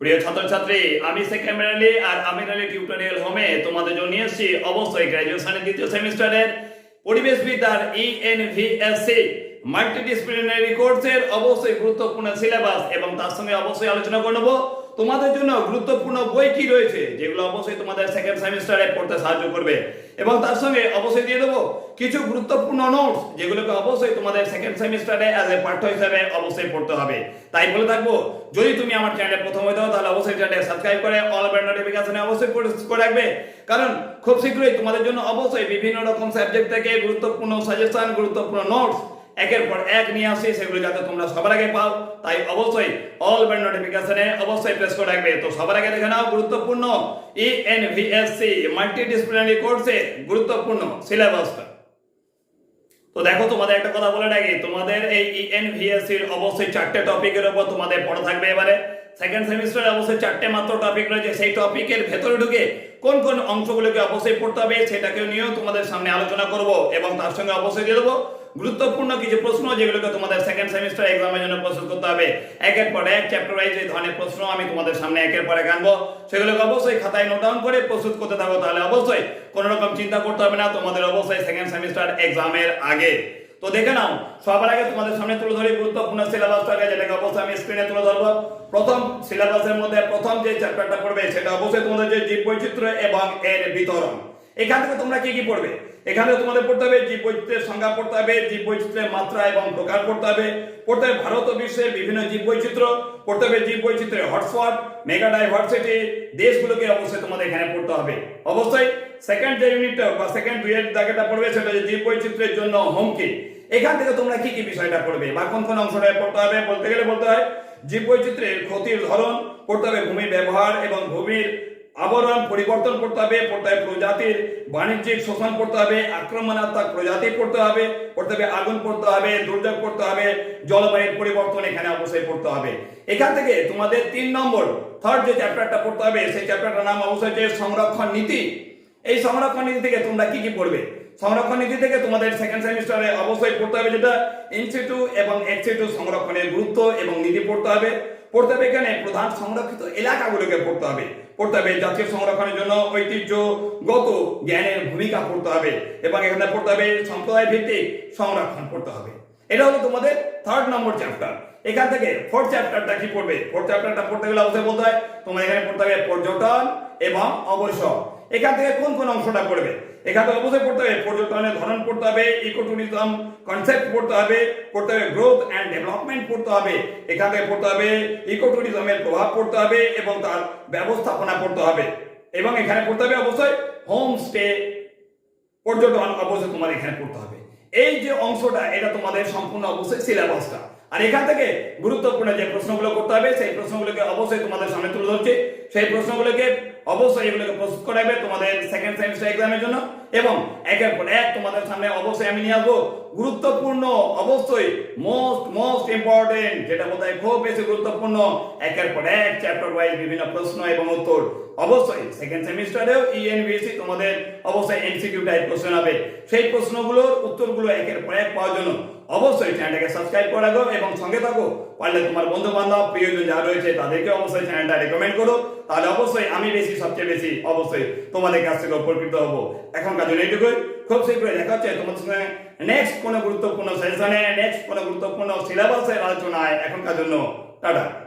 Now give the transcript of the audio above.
প্রিয় ছাত্রছাত্রী, আমি সেকেন্ড আলী আর আমির আলী টিউটোরিয়াল হোমে তোমাদের জন্য নিয়ে এসেছি অবশ্যই গ্রাজুয়েশনের দ্বিতীয় সেমিস্টারের পরিবেশ বিদ্যার E ইএনভিএসসি মাল্টিডিসিপ্লিনারি কোর্সের অবশ্যই গুরুত্বপূর্ণ সিলেবাস এবং তার সঙ্গে অবশ্যই আলোচনা করে নেব। তোমাদের জন্য গুরুত্বপূর্ণ বই কি রয়েছে, যেগুলো অবশ্যই তোমাদের সেকেন্ড সেমিস্টারে পড়তে সাহায্য করবে। এবং তার সঙ্গে অবশ্যই দিয়ে দেবো কিছু গুরুত্বপূর্ণ নোটস যেগুলোকে অবশ্যই তোমাদের সেকেন্ড সেমিস্টারে অ্যাজ এ পাঠ্য হিসাবে অবশ্যই পড়তে হবে। তাই বলে থাকব, যদি তুমি আমার চ্যানেলে প্রথম হয়ে দাও তাহলে অবশ্যই চ্যানেলে সাবস্ক্রাইব করে অল বেল নোটিফিকেশনে অবশ্যই করে- রাখবে। কারণ খুব শীঘ্রই তোমাদের জন্য অবশ্যই বিভিন্ন রকম সাবজেক্ট থেকে গুরুত্বপূর্ণ সাজেশন গুরুত্বপূর্ণ নোটস একের পর এক নিয়ে আসি, সেগুলো যাতে তোমরা সবার আগে পাও। তাই অবশ্যই অল বেল নোটিফিকেশনে অবশ্যই প্রেস করে রাখবে তো সবার আগে দেখে নাও, গুরুত্বপূর্ণ ইএনভিএসসি মাল্টি ডিসিপ্লিনারি কোর্সে গুরুত্বপূর্ণ সিলেবাসটা তো দেখো তোমাদের একটা কথা বলে রাখি, তোমাদের এই ইএনভিএসসির ইএনভিএসসি এর অবশ্যই চারটে টপিকের উপর তোমাদের পড়া থাকবে এবারে। সেকেন্ড সেমিস্টারে অবশ্যই চারটে মাত্র টপিক রয়েছে। সেই টপিকের ভেতরে ঢুকে কোন কোন অংশগুলোকে অবশ্যই পড়তে হবে সেটাকে নিয়েও তোমাদের সামনে আলোচনা করব এবং তার সঙ্গে অবশ্যই দিয়ে দেবো গুরুত্বপূর্ণ কিছু প্রশ্ন যেগুলোকে তোমাদের সেকেন্ড সেমিস্টার এক্সামের জন্য প্রস্তুত করতে হবে। একের পর এক চ্যাপ্টার ওয়াইজ এই ধরনের প্রশ্ন আমি তোমাদের সামনে একের পর এক আনব। সেগুলোকে অবশ্যই খাতায় নোট ডাউন করে প্রস্তুত করতে থাকো, তাহলে অবশ্যই কোনো রকম চিন্তা করতে হবে না, তোমাদের অবশ্যই সেকেন্ড সেমিস্টার এক্সামের আগে। তো দেখে নাও, সবার আগে তোমাদের সামনে তুলে ধরি গুরুত্বপূর্ণ সিলেবাস সিলেবাসটাকে যেটাকে অবশ্যই আমি স্ক্রিনে তুলে ধরবো। প্রথম সিলেবাসের মধ্যে প্রথম যে চ্যাপ্টারটা পড়বে, সেটা অবশ্যই তোমাদের যে জীব বৈচিত্র্য এবং এর বিতরণ। এখান থেকে তোমরা কি কি পড়বে? এখানে তোমাদের পড়তে হবে, জীব বৈচিত্র্যের সংজ্ঞা পড়তে হবে, জীব বৈচিত্র্যের মাত্রা এবং প্রকার পড়তে হবে। পড়তে হবে ভারত ও বিশ্বের বিভিন্ন জীব বৈচিত্র্য, পড়তে হবে জীব বৈচিত্র্যের হটস্পট মেগা ডাইভার্সিটি দেশগুলোকে অবশ্যই তোমাদের এখানে পড়তে হবে। অবশ্যই সেকেন্ড যে ইউনিটটা বা সেকেন্ড দুইয়ের দাগেটা পড়বে, সেটা হচ্ছে জীব বৈচিত্র্যের জন্য হুমকি। এখান থেকে তোমরা কি কি বিষয়টা পড়বে বা কোন কোন অংশটা পড়তে হবে বলতে গেলে বলতে হয়, জীব বৈচিত্র্যের ক্ষতির ধরন, পড়তে হবে ভূমির ব্যবহার এবং ভূমির আবরণ পরিবর্তন করতে হবে, পড়তে হবে প্রজাতির, বাণিজ্যিক শোষণ করতে হবে, আক্রমণাত্মক প্রজাতি পড়তে হবে পড়তে হবে আগুন পড়তে হবে, দুর্যোগ পড়তে হবে, জলবায়ুর পরিবর্তন এখানে অবশ্যই পড়তে হবে। এখান থেকে তোমাদের তিন নম্বর থার্ড যে চ্যাপ্টারটা পড়তে হবে, সেই চ্যাপ্টারটার নাম অবশ্যই যে সংরক্ষণ নীতি। এই সংরক্ষণ নীতি থেকে তোমরা কি কি পড়বে? সংরক্ষণ নীতি থেকে তোমাদের সেকেন্ড সেমিস্টারে অবশ্যই পড়তে হবে যেটা ইনস্টিটিউ এবং এক্সিটিউ সংরক্ষণের গুরুত্ব এবং নীতি পড়তে হবে। পড়তে হবে এখানে প্রধান সংরক্ষিত এলাকাগুলোকে পড়তে হবে। পড়তে হবে জাতীয় সংরক্ষণের জন্য ঐতিহ্যগত জ্ঞানের ভূমিকা পড়তে হবে এবং এখানে পড়তে হবে সম্প্রদায় ভিত্তিক সংরক্ষণ পড়তে হবে। এটা হলো তোমাদের থার্ড নম্বর চ্যাপ্টার এখান থেকে ফোর্থ চ্যাপ্টারটা কি পড়বে? ফোর্থ চ্যাপ্টারটা পড়তে গেলে অবশ্যই বলতে হয়, তোমার এখানে পড়তে হবে পর্যটন এবং অবসর। এখান থেকে কোন কোন অংশটা পড়বে? এখান থেকে অবশ্যই পড়তে হবে পর্যটনের ধরন পড়তে হবে ইকোটুরিজম কনসেপ্ট পড়তে হবে পড়তে হবে গ্রোথ অ্যান্ড ডেভেলপমেন্ট পড়তে হবে। এখান থেকে পড়তে হবে ইকোটুরিজমের প্রভাব পড়তে হবে এবং তার ব্যবস্থাপনা পড়তে হবে। এবং এখানে পড়তে হবে অবশ্যই হোম স্টে পর্যটন অবশ্যই তোমার এখানে পড়তে হবে। এই যে অংশটা, এটা তোমাদের সম্পূর্ণ অবশ্যই সিলেবাসটা আর এখান থেকে গুরুত্বপূর্ণ যে প্রশ্নগুলো করতে হবে, সেই প্রশ্নগুলোকে অবশ্যই তোমাদের সামনে তুলে ধরছি। সেই প্রশ্নগুলোকে অবশ্যই এগুলোকে প্রস্তুত করাবে তোমাদের সেকেন্ড সেমিস্টার এক্সামের জন্য। এবং একের পর এক তোমাদের সামনে অবশ্যই আমি নিয়ে আসব। গুরুত্বপূর্ণ, অবশ্যই মোস্ট মোস্ট ইম্পর্টেন্ট যেটা হয় খুব বেশি গুরুত্বপূর্ণ, একের পর এক চ্যাপ্টার ওয়াইজ বিভিন্ন প্রশ্ন এবং উত্তর। অবশ্যই সেকেন্ড সেমিস্টারেও ইএনবিএসসি তোমাদের অবশ্যই এমসিকিউ টাইপ কোশ্চেন হবে। সেই প্রশ্নগুলোর উত্তরগুলো একের পর এক পাওয়ার জন্য অবশ্যই চ্যানেলটাকে সাবস্ক্রাইব করে রাখো এবং সঙ্গে থাকো। পারলে তোমার বন্ধু বান্ধব প্রিয়জন যা রয়েছে তাদেরকে অবশ্যই চ্যানেলটা রেকমেন্ড করো। তাহলে অবশ্যই আমি বেশি, সবচেয়ে বেশি অবশ্যই তোমাদের কাছ থেকে উপকৃত হব। এখনকার জন্য এইটুকুই। খুব শীঘ্রই দেখা হচ্ছে তোমাদের সঙ্গে নেক্সট কোনো গুরুত্বপূর্ণ সেশনে নেক্সট কোনো গুরুত্বপূর্ণ সিলেবাসের আলোচনায় এখনকার জন্য। টাটা।